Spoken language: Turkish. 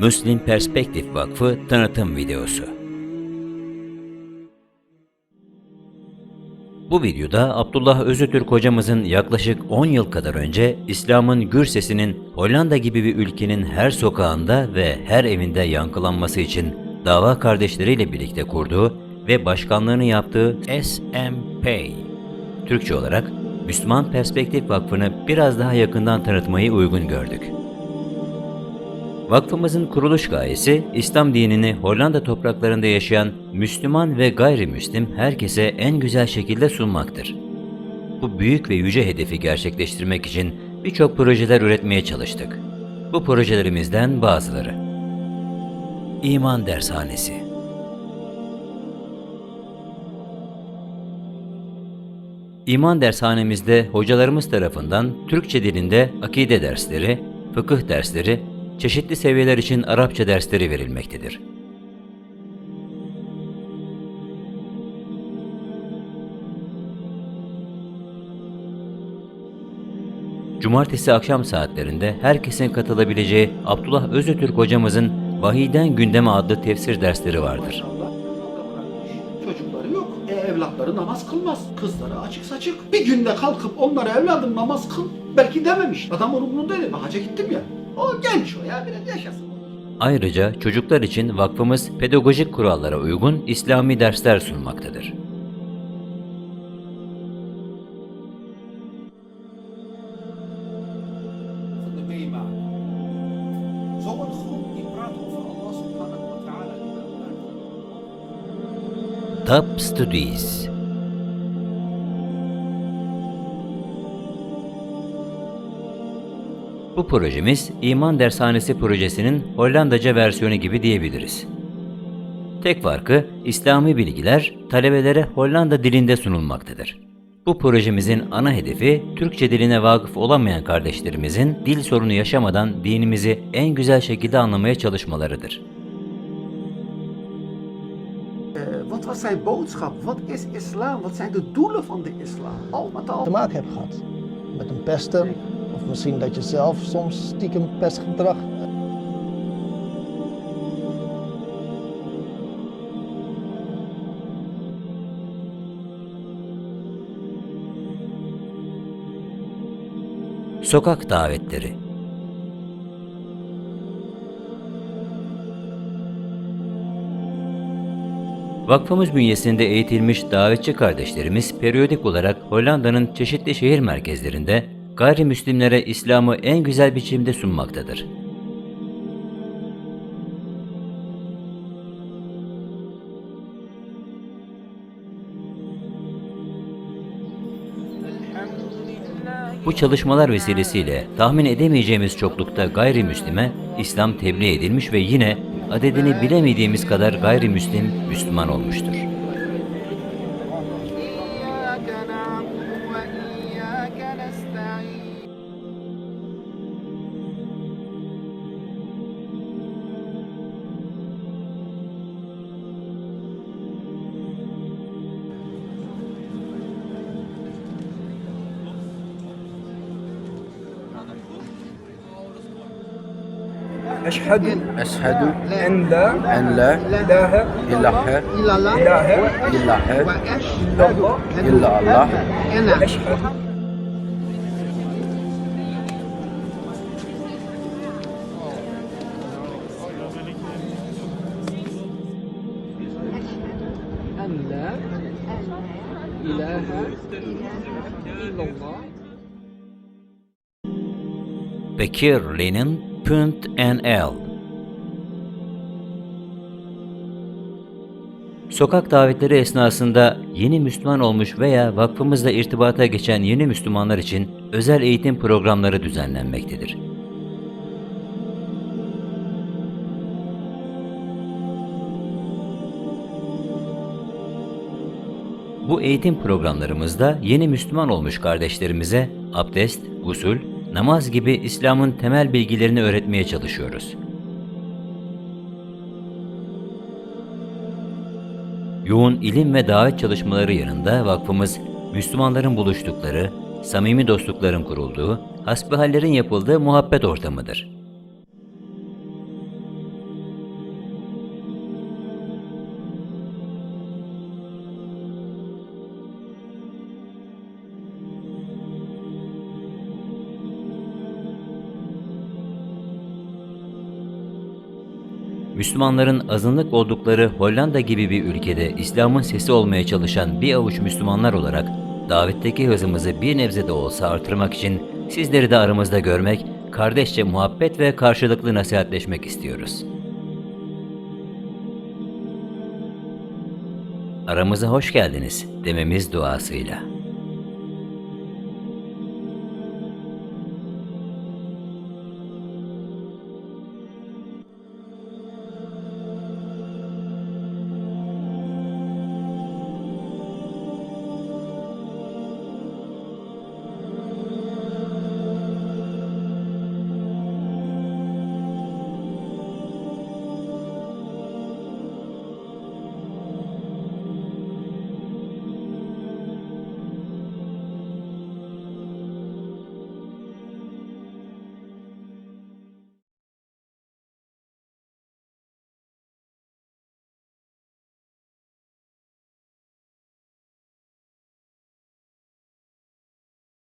Müslim Perspektif Vakfı tanıtım videosu. Bu videoda Abdullah Özütürk hocamızın yaklaşık 10 yıl kadar önce İslam'ın gür sesinin Hollanda gibi bir ülkenin her sokağında ve her evinde yankılanması için dava kardeşleriyle birlikte kurduğu ve başkanlığını yaptığı SMP, Türkçe olarak Müslüman Perspektif Vakfı'nı biraz daha yakından tanıtmayı uygun gördük. Vakfımızın kuruluş gayesi, İslam dinini Hollanda topraklarında yaşayan Müslüman ve gayrimüslim herkese en güzel şekilde sunmaktır. Bu büyük ve yüce hedefi gerçekleştirmek için birçok projeler üretmeye çalıştık. Bu projelerimizden bazıları. İman Dershanesi İman dershanemizde hocalarımız tarafından Türkçe dilinde akide dersleri, fıkıh dersleri, çeşitli seviyeler için Arapça dersleri verilmektedir. Cumartesi akşam saatlerinde herkesin katılabileceği Abdullah Özütürk hocamızın Vahiden Gündeme adlı tefsir dersleri vardır. Çocukları yok. E evlatları namaz kılmaz. Kızları açık saçık. Bir günde kalkıp onlara evladım namaz kıl. Belki dememiş. Adam onun bunu dedi. Hacca gittim ya. O genç o ya biraz yaşasın. Ayrıca çocuklar için vakfımız pedagojik kurallara uygun İslami dersler sunmaktadır. Van de Bu projemiz İman Dershanesi projesinin Hollandaca versiyonu gibi diyebiliriz. Tek farkı İslami bilgiler talebelere Hollanda dilinde sunulmaktadır. Bu projemizin ana hedefi Türkçe diline vakıf olamayan kardeşlerimizin dil sorunu yaşamadan dinimizi en güzel şekilde anlamaya çalışmalarıdır. Eh, wat was zijn boodschap? Wat is islam? Wat zijn de doelen van de islam? Al met al. te maken hebt gehad. Met een pester, of misschien dat je zelf soms stiekem pestgedrag Sokak davetleri. Vakfımız bünyesinde eğitilmiş davetçi kardeşlerimiz periyodik olarak Hollanda'nın çeşitli şehir merkezlerinde gayrimüslimlere İslam'ı en güzel biçimde sunmaktadır. Bu çalışmalar vesilesiyle tahmin edemeyeceğimiz çoklukta gayrimüslime İslam tebliğ edilmiş ve yine adedini bilemediğimiz kadar gayrimüslim Müslüman olmuştur. أشهد أشهد أن لا أن لا إله إله إله إلا إلا الله إلا الله. وأشهد أن لا إله إلا الله. Bekirlinin.nl Sokak davetleri esnasında yeni Müslüman olmuş veya vakfımızla irtibata geçen yeni Müslümanlar için özel eğitim programları düzenlenmektedir. Bu eğitim programlarımızda yeni Müslüman olmuş kardeşlerimize abdest, gusül, namaz gibi İslam'ın temel bilgilerini öğretmeye çalışıyoruz. Yoğun ilim ve davet çalışmaları yanında vakfımız Müslümanların buluştukları, samimi dostlukların kurulduğu, hasbihallerin yapıldığı muhabbet ortamıdır. Müslümanların azınlık oldukları Hollanda gibi bir ülkede İslam'ın sesi olmaya çalışan bir avuç Müslümanlar olarak davetteki hızımızı bir nebze de olsa artırmak için sizleri de aramızda görmek, kardeşçe muhabbet ve karşılıklı nasihatleşmek istiyoruz. Aramıza hoş geldiniz dememiz duasıyla.